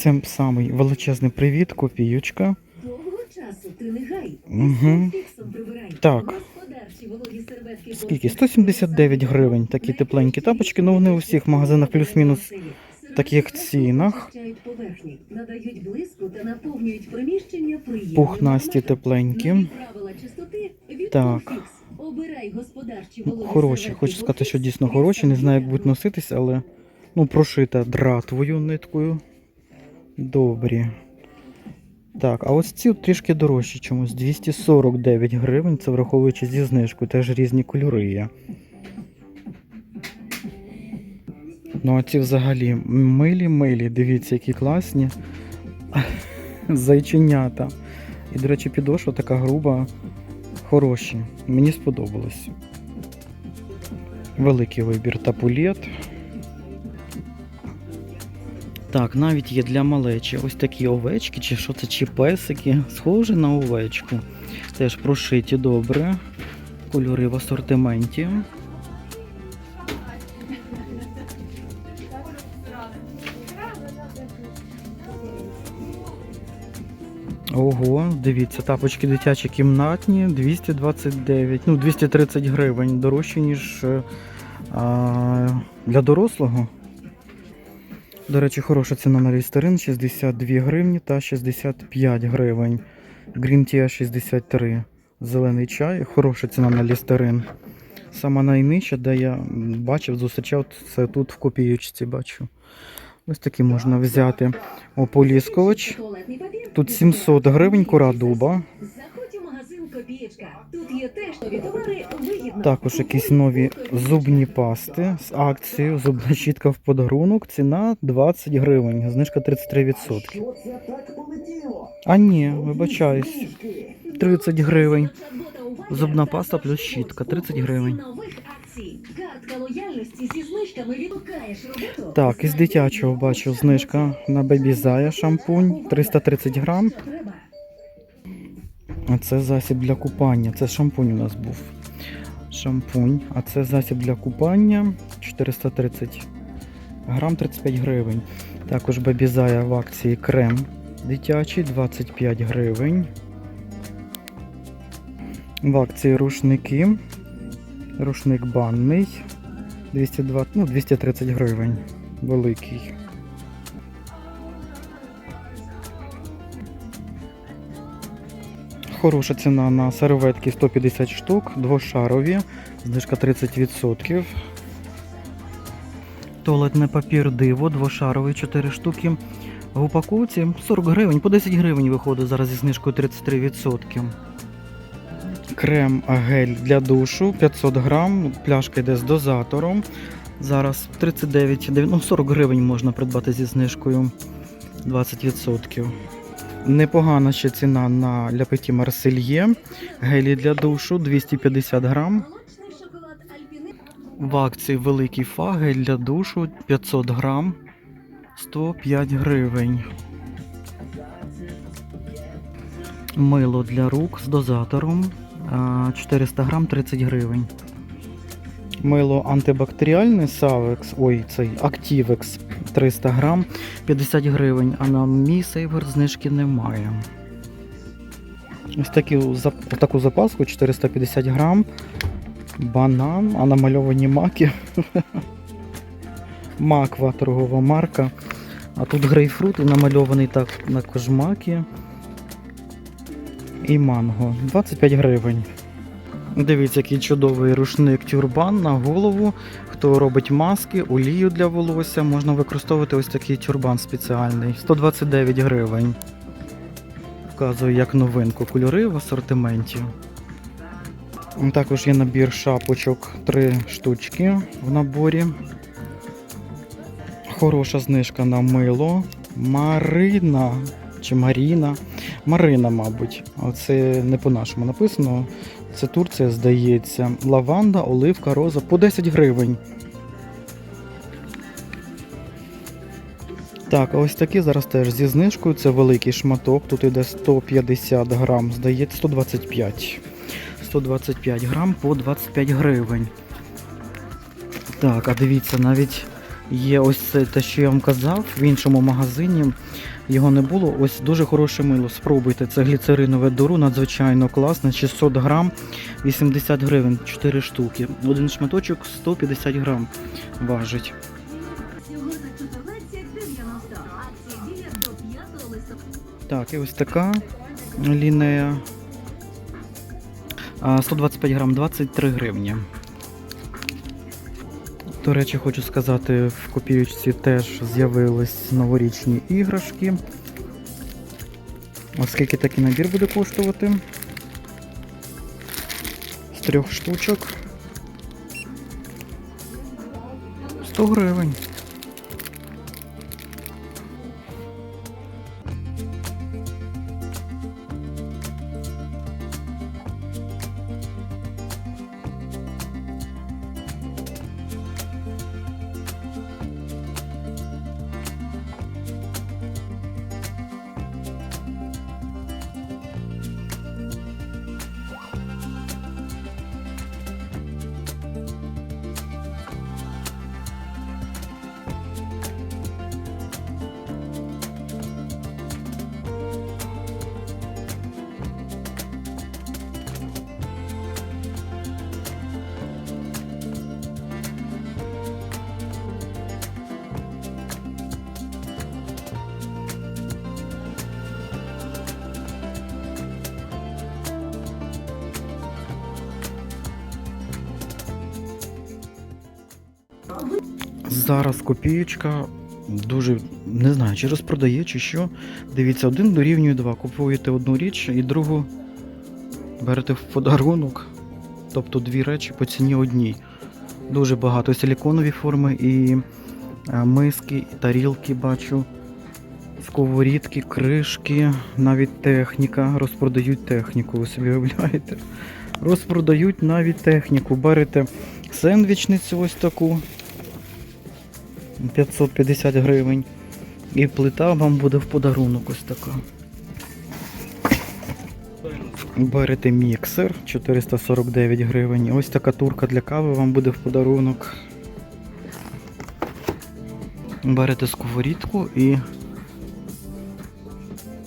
Всім самий величезний привіт, копійочка. Довго часу ти не гай. Мгм. Фіксом прибирай. Так. Господарчі вологі серветки Скільки? 179 гривень. Такі тепленькі тапочки. Ну вони у всіх магазинах плюс-мінус в таких цінах. Поверхні, надають блиску та наповнюють приміщення приємним Пухнасті тепленькі. Правила чистоти від Так. Comfix. Обирай господарчі Ну, вологі Хороші, серветки хочу сказати, що дійсно хороші. Не знаю, як будуть носитись, але ну, прошита дратвою ниткою. Добрі. Так, а ось ці трішки дорожчі чомусь. 249 гривень, це враховуючи зі знижкою, теж різні кольори є. Ну, а ці взагалі милі-милі, дивіться, які класні. Зайченята. І, до речі, підошва така груба, хороші. Мені сподобалось. Великий вибір тапулет. Так, навіть є для малечі ось такі овечки, чи що це, чи песики. Схожі на овечку. Теж прошиті добре. Кольори в асортименті. Ого, дивіться, тапочки дитячі кімнатні 229, ну 230 гривень, дорожче, ніж е, а, для дорослого. До речі, хороша ціна на лістерин 62 гривні та 65 гривень. Tea 63. Зелений чай, хороша ціна на лістерин. Сама найнижча, де я бачив, зустрічав, це тут в копіючці бачу. Ось такі можна взяти. Ополіскувач. Тут 700 гривень, кора дуба. Копієчка. Тут є теж нові товари вигідно. Також якісь нові зубні пасти з акцією. Зубна щітка в подарунок. Ціна 20 гривень, знижка 33%. Що це так полетіло? А ні, вибачаюсь. 30 гривень. Зубна паста плюс щітка, 30 гривень. Так, із дитячого бачу знижка на бебізая шампунь 330 грам. А це засіб для купання. Це шампунь у нас був. Шампунь. А це засіб для купання 430 грам 35 гривень. Також бебізая в акції крем дитячий 25 гривень. В акції рушники. Рушник банний 220, ну, 230 гривень. Великий. Хороша ціна на серветки 150 штук, двошарові, знижка 30%. Туалетний папір диво, двошаровий 4 штуки. В упаковці 40 гривень, по 10 гривень виходить зараз зі знижкою 33%. Крем гель для душу 500 грам, пляшка йде з дозатором. Зараз 39, ну 40 гривень можна придбати зі знижкою 20%. Непогана ще ціна на ляпеті Марсельє. Гелі для душу 250 грам. В акції великий фа, гель для душу 500 грам 105 гривень. Мило для рук з дозатором 400 грам 30 гривень. Мило антибактеріальне Савекс, ой, цей Активекс 300 грам 50 гривень, а на мій сейвер знижки немає. Ось такі, таку запаску 450 грам. Банан, а намальовані маки. Маква торгова марка. А тут грейпфрут і намальований так також маки. І манго. 25 гривень. Дивіться, який чудовий рушник тюрбан на голову. Хто робить маски, олію для волосся, можна використовувати ось такий тюрбан спеціальний. 129 гривень. Вказую як новинку кольори в асортименті. Також є набір шапочок 3 штучки в наборі. Хороша знижка на мило. Марина чи Маріна. Марина, мабуть. Це не по-нашому написано. Це Турція, здається. Лаванда, оливка, роза по 10 гривень. Так, а ось такі зараз теж зі знижкою. Це великий шматок. Тут йде 150 грам, здається, 125. 125 грам по 25 гривень. Так, а дивіться, навіть Є ось це те, що я вам казав, в іншому магазині його не було. Ось дуже хороше мило. Спробуйте. Це гліцеринове дуру, надзвичайно класне. 600 грам, 80 гривень, 4 штуки. Один шматочок 150 грам важить. Всього за 14,90. Акція діє до 5 листопада. Так, і ось така лінея. 125 грам, 23 гривні. До речі, хочу сказати, в копійочці теж з'явились новорічні іграшки. Оскільки такий набір буде коштувати? З трьох штучок. 100 гривень. Зараз копієчка дуже не знаю, чи розпродає, чи що. Дивіться, один дорівнює два. Купуєте одну річ і другу берете в подарунок. Тобто дві речі по ціні одній. Дуже багато силіконові форми і е, миски, і тарілки бачу. Сковорідки, кришки, навіть техніка. Розпродають техніку, ви собі уявляєте. Розпродають навіть техніку. Берете сендвічницю ось таку. 550 гривень. І плита вам буде в подарунок ось така. Берете міксер 449 гривень. Ось така турка для кави вам буде в подарунок. Берете сковорідку і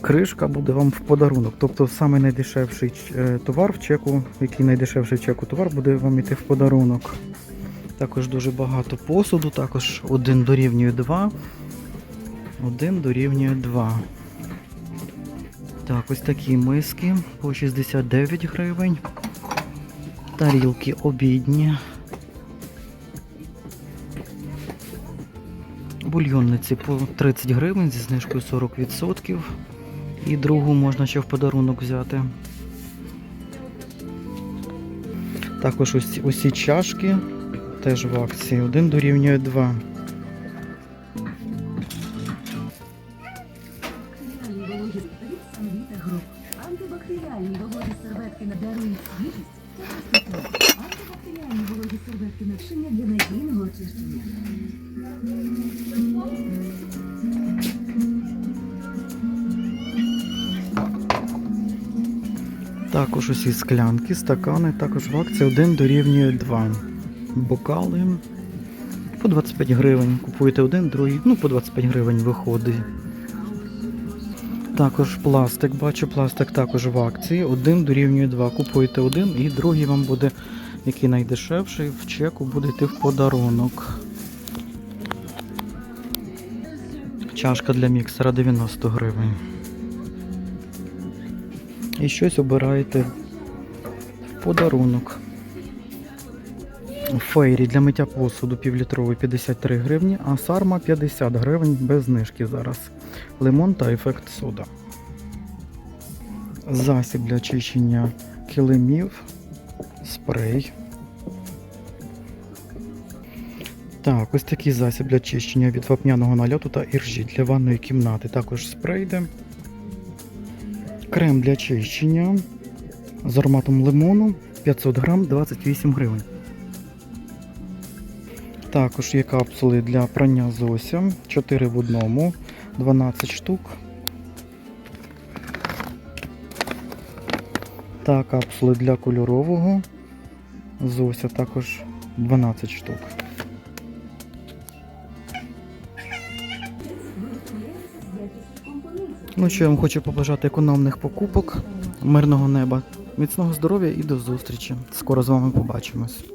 кришка буде вам в подарунок. Тобто саме найдешевший е, товар в чеку, який найдешевший в чеку товар буде вам іти в подарунок. Також дуже багато посуду, також 1 дорівнює 2. 1 дорівнює 2. Так, ось такі миски по 69 гривень. Тарілки обідні. Бульйонниці по 30 гривень зі знижкою 40%. І другу можна ще в подарунок взяти. Також ось усі чашки теж в акції. Один дорівнює 2. Антибактеріальні вологі серветки надарують свіжість та чистоту. Антибактеріальні вологі серветки навчення для надійного очищення. Також усі склянки, стакани, також в акції 1 дорівнює 2. Бокали по 25 гривень. Купуєте один, другий, ну по 25 гривень виходить. Також пластик, бачу, пластик також в акції. Один дорівнює 2. Купуєте один і другий вам буде, який найдешевший, в чеку буде йти в подарунок. Чашка для міксера 90 гривень. І щось обираєте в подарунок. Фейрі для миття посуду півлітровий 53 гривні, а сарма 50 гривень без знижки зараз. Лимон та ефект сода. Засіб для очищення килимів, спрей. Так, ось такий засіб для очищення від вапняного нальоту та іржі для ванної кімнати. Також спрей йде. Крем для очищення з ароматом лимону 500 грам 28 гривень. Також є капсули для прання зося. 4 в одному, 12 штук. Та капсули для кольорового. Зося також 12 штук. Ну що я вам хочу побажати економних покупок, мирного неба, міцного здоров'я і до зустрічі. Скоро з вами побачимось.